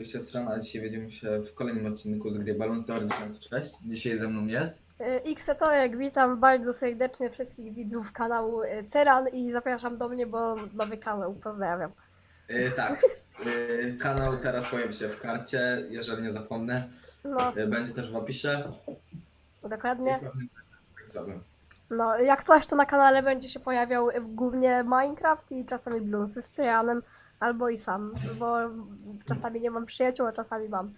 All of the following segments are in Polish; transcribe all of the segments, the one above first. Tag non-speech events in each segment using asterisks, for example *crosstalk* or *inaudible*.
Oczywiście strona, a dzisiaj widzimy się w kolejnym odcinku z gry Balloon Story 2006. Dzisiaj ze mną jest. Xetorek, witam bardzo serdecznie wszystkich widzów kanału y, Ceran i zapraszam do mnie, bo nowy kanał, pozdrawiam. Yy, tak, yy, kanał teraz pojawi się w karcie, jeżeli nie zapomnę. No, Yy, będzie też w opisie. dokładnie. No, jak coś, to na kanale będzie się pojawiał y, głównie Minecraft i czasami Bluesy z Cyranem, albo i sam, bo czasami nie mam przyjaciół, a czasami mam.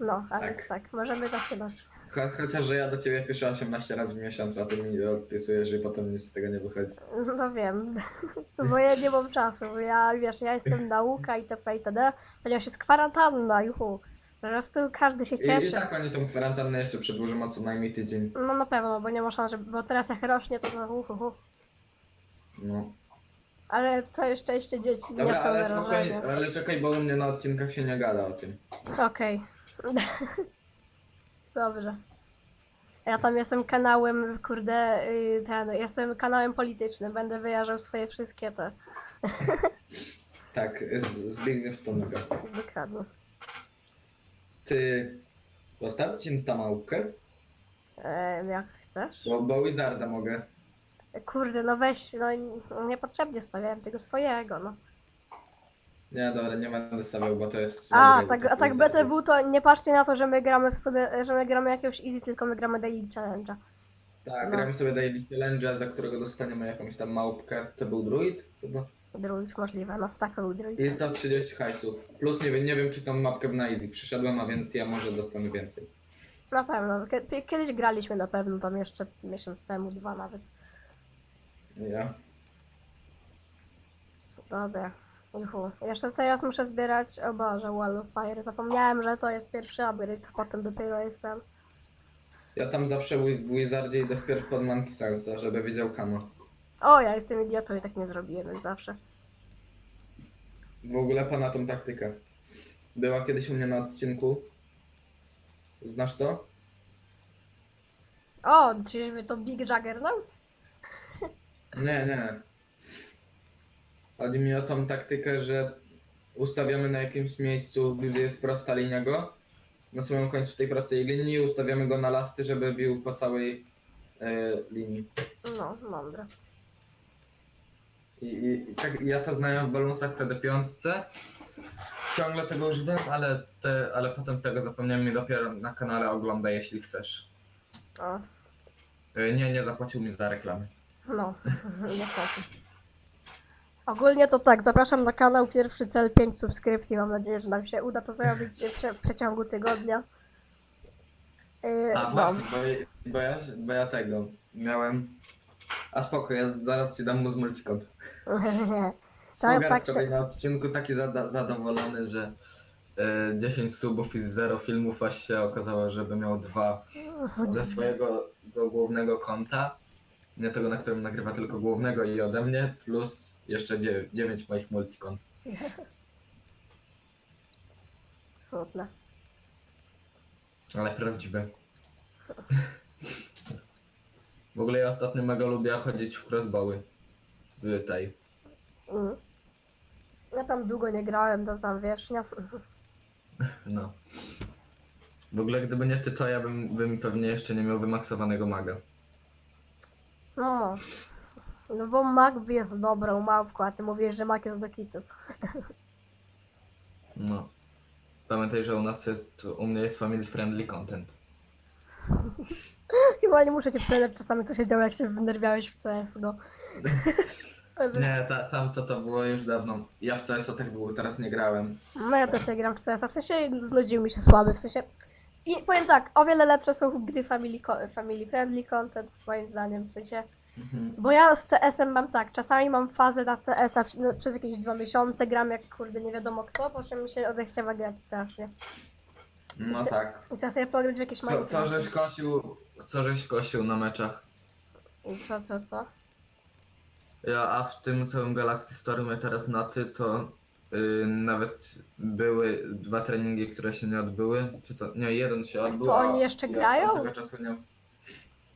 No, a Tak. tak, możemy zaczynać. Cho chociaż, że ja do ciebie piszę 18 razy w miesiącu, a ty mi odpisujesz i potem nic z tego nie wychodzi. No wiem, *laughs* bo ja nie mam czasu, ja wiesz, ja jestem nauka itp. itd., ponieważ jest kwarantanna, juhu. Po prostu każdy się I, I cieszy. tak oni tą kwarantannę jeszcze przedłużą o co najmniej tydzień. No na pewno, bo nie żeby, bo teraz jak rośnie, to to uhuhu. No. Ale całe szczęście dzieci nie Dobra, są ale spokojnie, narażone. ale czekaj, bo u mnie na odcinkach się nie gada o tym. Okej. *laughs* Dobrze. Ja tam jestem kanałem, kurde, y, ten, jestem kanałem politycznym, będę wyjażdżał swoje wszystkie te, *laughs* Tak, z, Zbigniew Stonego. dokładnie. Ty postawić Insta małpkę? E, jak chcesz? Bo, bo Wizarda mogę. Kurde, no weź, no niepotrzebnie stawiałem tego swojego, no. Nie, dobra, nie będę stawiał, bo to jest... A, tak, a tak. BTW to nie patrzcie na to, że my gramy w sobie, że my gramy jakiegoś easy, tylko my gramy daily challenge'a. Tak, no. gramy sobie Daily Challenge, za którego dostaniemy jakąś tam małpkę. To był druid? Chyba. Druid możliwe, no tak to był druid. I to 30 hajsów. Plus nie wiem, nie wiem czy tą mapkę na easy przyszedłem, a więc ja może dostanę więcej. Na pewno. Kie- Kiedyś graliśmy na pewno, tam jeszcze miesiąc temu, dwa nawet. Ja. Dobra. Juhu. Jeszcze teraz muszę zbierać, o Boże, Wall of Fire. Zapomniałem, że to jest pierwszy upgrade, potem dopiero jestem. Ja tam zawsze w Wizardzie idę wpierw pod Monkey Sensa, żeby wiedział kama. O, ja jestem idiotą i tak nie zrobiłem jak zawsze. W ogóle pana tą taktykę. Była kiedyś u mnie na odcinku. Znasz to? O, czyżby to Big Juggernaut? Nie, nie. Chodzi mi o tą taktykę, że ustawiamy na jakimś miejscu, gdzie jest prosta linia go, na samym końcu tej prostej linii ustawiamy go na lasty, żeby bił po całej e, linii. No, mądre. I, i, i tak ja to znałem w balonsach TD5. Ciągle tego używam, ale, te, ale potem tego zapomniałem i dopiero na kanale oglądaj, jeśli chcesz. O, E, Nie, nie zapłacił mi za reklamy. No, *laughs* niestety. Ogólnie to tak, zapraszam na kanał, pierwszy cel 5 subskrypcji, mam nadzieję, że nam się uda to zrobić w, prze- w przeciągu tygodnia. Yy, A no. właśnie, bo, bo, ja, bo ja tego miałem. A spoko, ja zaraz ci dam mu z multikont. Sugar tak wczoraj się- na odcinku taki zada, zadowolony, że e, 10 subów i 0 filmów, aż się okazało, żeby miał dwa ze swojego do głównego konta. Nie tego, na którym nagrywa, tylko głównego i ode mnie, plus jeszcze 9 moich multikont. *laughs* Smutne. Ale prawdziwe. W ogóle ja ostatnio mega lubię chodzić w crossbowy. W tej. Mm. Ja tam długo nie grałem, to tam wiesz, nie? No. W ogóle gdyby nie ty, to ja bym, bym pewnie jeszcze nie miał wymaksowanego maga. No. No bo Mac jest dobrą małpką, a ty mówisz, że Mac jest do kitu. *laughs* No. Pamiętaj, że u nas jest, u mnie jest family friendly content. *laughs* Chyba nie muszę cię przejrzeć czasami, co się działo, jak się wnerwiałeś w CSGO. *laughs* Nie, ta, tam to to było już dawno. Ja w CS-o tak było, teraz nie grałem. No ja też nie gram w CS, w sensie znudził mi się słaby, w sensie... I powiem tak, o wiele lepsze są gry family, co- family friendly content, moim zdaniem, w sensie... Mhm. Bo ja z CS-em mam tak, czasami mam fazę na CS-a przy- no, przez jakieś dwa miesiące, gram jak kurde nie wiadomo kto, po czym mi się odechciewa grać strasznie. No tak. I chcę sobie pograć w jakieś Co, Minecraft. co żeś kosił, co żeś kosił na meczach? I co, co, co? Ja, a w tym całym Galaxy Story my teraz na ty, to y, nawet były dwa treningi, które się nie odbyły. Czy to, nie, jeden się odbył. To a oni jeszcze ja grają? od tego czasu nie...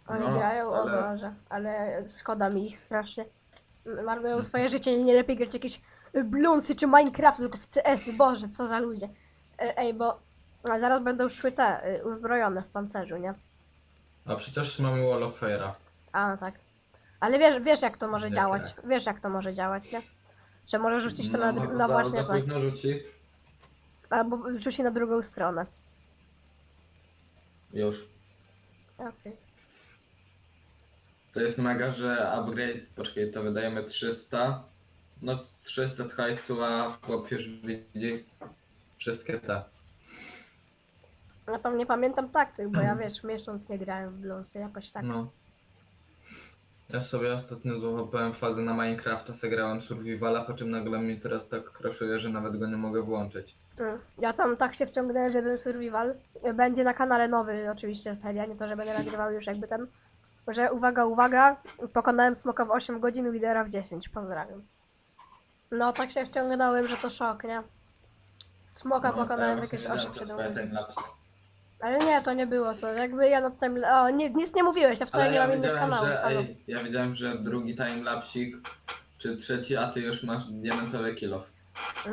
Oni No, grają, o ale- Boże, ale szkoda mi ich strasznie. Marnują swoje życie, nie lepiej grać jakieś Bloomsy czy Minecraft, tylko w CS, boże, co za ludzie. E, Ej, bo a zaraz będą szły te, y, uzbrojone w pancerzu, nie? A przecież mamy Wall of Fire'a. A, no tak. Ale wiesz, wiesz jak to może Nie, działać, wiesz jak to może działać, nie? Że może rzucić to na, No, za, właśnie, tak. późno rzuci. albo rzuci na drugą stronę. Już. Okej. To jest mega, że upgrade, poczekaj, to wydajemy 300. No z 300 hajsu, a chłop już widzi wszystkie te. Ja tam nie pamiętam taktyk, bo ja *clears throat* wiesz, miesiąc nie grałem w Bloomsy, jakoś tak. No. Ja sobie ostatnio złapałem fazę na Minecrafta, zagrałem Survivala, po czym nagle mi teraz tak kraszuje, że nawet go nie mogę włączyć. Mm. Ja tam tak się wciągnąłem, że ten survival będzie na kanale nowy oczywiście seria, nie to, że będę nagrywał już jakby ten, że uwaga, uwaga, pokonałem smoka w 8 godzin, lidera w 10, pozdrawiam. No tak się wciągnąłem, że to szok, nie? Smoka No, pokonałem w jakieś właśnie 8 widziałem 7 te godzin. Ale nie, to nie było to, jakby ja na tym, o nie, nic nie mówiłeś, ja wcale Ale nie ja mam innych wiedziałem, kanałów. że, halo. ej, ja wiedziałem, że drugi timelapsik, czy trzeci, a ty już masz diamentowy kill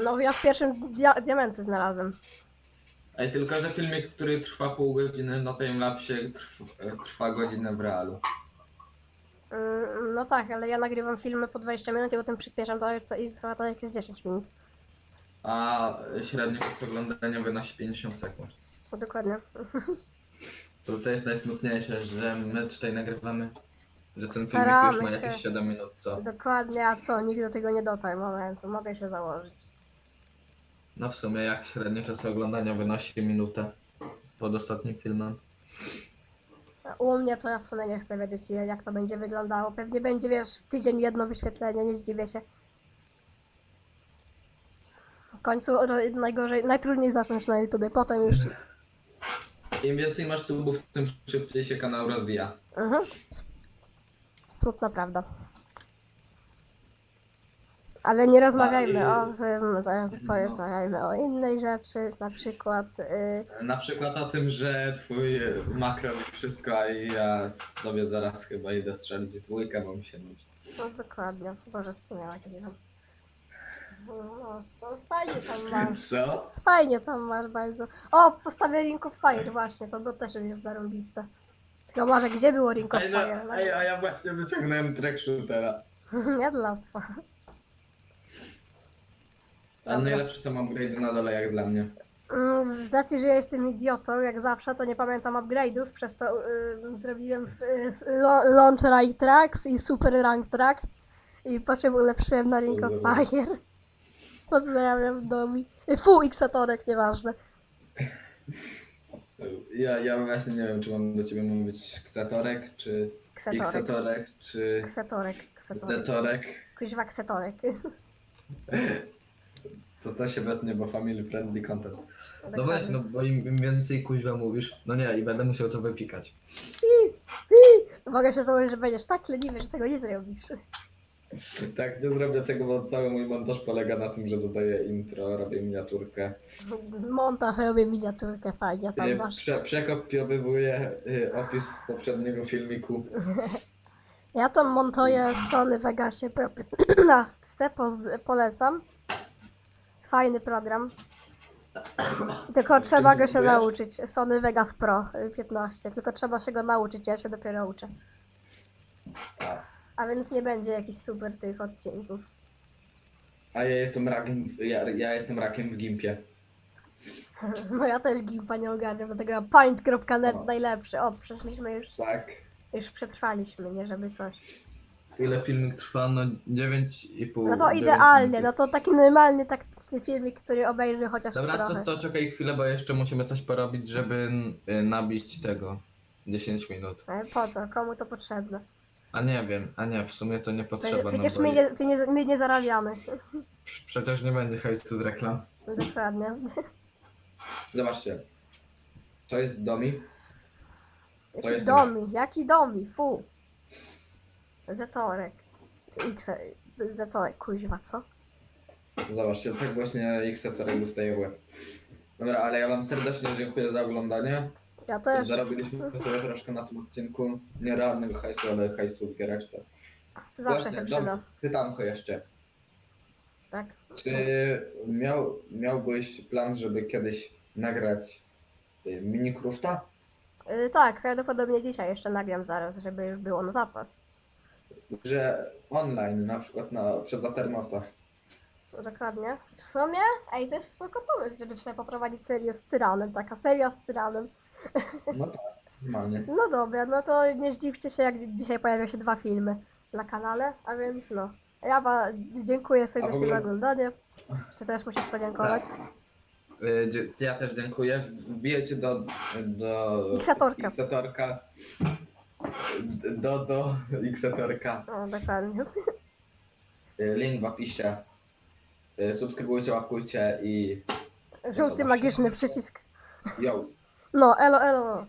No ja w pierwszym dia diamenty znalazłem. Ej, tylko że filmik, który trwa pół godziny na timelapsie, trwa, trwa godzinę w realu. Mm, No tak, ale ja nagrywam filmy po 20 minut i potem przyspieszam to, to i trwa to jakieś 10 minut. A średni czas oglądania wynosi 50 sekund. No dokładnie. To, to jest najsmutniejsze, że my tutaj nagrywamy, że ten filmik Staramy już ma się. jakieś 7 minut, co? Dokładnie, a co? Nikt do tego nie dotarł momentu, mogę się założyć. No w sumie jak średni czas oglądania wynosi minutę pod ostatnim filmem. A U mnie to ja w sumie nie chcę wiedzieć jak to będzie wyglądało. Pewnie będzie, wiesz, w tydzień jedno wyświetlenie, nie zdziwię się. W końcu ro- najgorzej, najtrudniej zacząć na YouTube, potem już. Im więcej masz subów, tym szybciej się kanał rozwija. Mhm. Smutna prawda. Ale nie rozmawiajmy A, o tym, to- porozmawiajmy o innej rzeczy, na przykład. y, Na przykład o tym, że twój mak robi wszystko, a ja sobie zaraz chyba idę strzelić dwójkę, bo mi się nudzi. No dokładnie, Boże, wspomniała kiedyś tam. No, to fajnie tam masz, *laughs* Co? fajnie tam masz bardzo. O, postawię Ring of Fire właśnie, to bo też jest zarąbiste. Tylko może gdzie było Ring of Ej, no, Fire? ej, a ja właśnie wyciągnąłem track shootera. *laughs* Nie dla psa. A Dobra. najlepsze są upgrade na dole jak dla mnie. Mm, Z racji, że ja jestem idiotą, jak zawsze, to nie pamiętam upgrade'ów, przez to y, zrobiłem y, lo, Launch Rank Tracks i Super Rank Tracks i po czym ulepszyłem na Ring of. Fire. Pozdrawiam domi. Fu, Xatorek, nieważne. Ja, ja właśnie nie wiem, czy mam do ciebie mówić ksatorek, czy Ksetorek. xatorek, czy Ksetorek, ksetorek. zetorek. Kuźwa ksetorek. Co to się wetnie, bo family friendly content. No Dokładnie. weź, no bo im, im więcej kuźwa mówisz, no nie, i będę musiał to wypikać. Mogę się założyć, że będziesz tak leniwy, że tego nie zrobisz. Tak, nie zrobię tego, bo cały mój montaż polega na tym, że dodaję intro, robię miniaturkę, Montaż robię miniaturkę, fajnie y, masz. prze, przekopiowywuję y, opis z poprzedniego filmiku. *laughs* Ja tam montuję w Sony Vegasie Pro *clears throat* 15, poz- polecam. Fajny program. *clears throat* Tylko trzeba go się nauczyć. Sony Vegas Pro y, 15. Tylko trzeba się go nauczyć, ja się dopiero uczę. A, A więc nie będzie jakichś super tych odcinków. a ja jestem rakiem, ja, ja jestem rakiem w gimpie. *laughs* No ja też gimpa nie ogarniam, dlatego paint.net O. najlepszy. O, przeszliśmy już, Tak. już przetrwaliśmy, nie żeby coś. Ile filmik trwa? No 9,5. No to 9 idealnie, no to taki normalny taktyczny filmik, który obejrzy chociaż Dobra, to, trochę. to czekaj chwilę, bo jeszcze musimy coś porobić, żeby y, nabić tego 10 minut. Ale po co? Komu to potrzebne? A nie wiem, a nie, w sumie to nie potrzeba. Przecież no bo my nie, my, nie, my nie zarabiamy. Przecież nie będzie hajsu z reklam. Dokładnie. Zobaczcie. To jest domi. Jaki jest domi? Jaki domi? Fu. Zetorek. X. Zetorek, kuźwa, co? Zobaczcie, tak właśnie X-Etorek dostaje w łeb. Dobra, ale ja wam serdecznie dziękuję za oglądanie. Ja też. Zarobiliśmy *laughs* sobie troszkę na tym odcinku. Nierealnego hajsu, ale hajsu w giereczce. Zawsze Właśnie, się dom- przyda. Pytanko jeszcze. Tak. Czy miał, miałbyś plan, żeby kiedyś nagrać y, Minecrafta? Y, tak, prawdopodobnie dzisiaj jeszcze nagram zaraz, żeby już było na zapas. Że online, na przykład na, przez. No, dokładnie. W sumie, ej, to jest spoko pomysł, żeby sobie poprowadzić serię z Cyranem, taka seria z Cyranem. No tak, normalnie. No dobra, no to nie zdziwcie się, jak dzisiaj pojawią się dwa filmy na kanale, a więc no. Ja wa- dziękuję serdecznie ogóle- za oglądanie. Ty też musisz podziękować. Y, dzie- Ja też dziękuję. Wbijecie do. do Xatorka. Xatorka. Do, do Xatorka. O, dokładnie. Y, Link w opisie. Y, Subskrybujcie, łapkujcie i. Żółty magiczny przycisk. Yo. no，L L L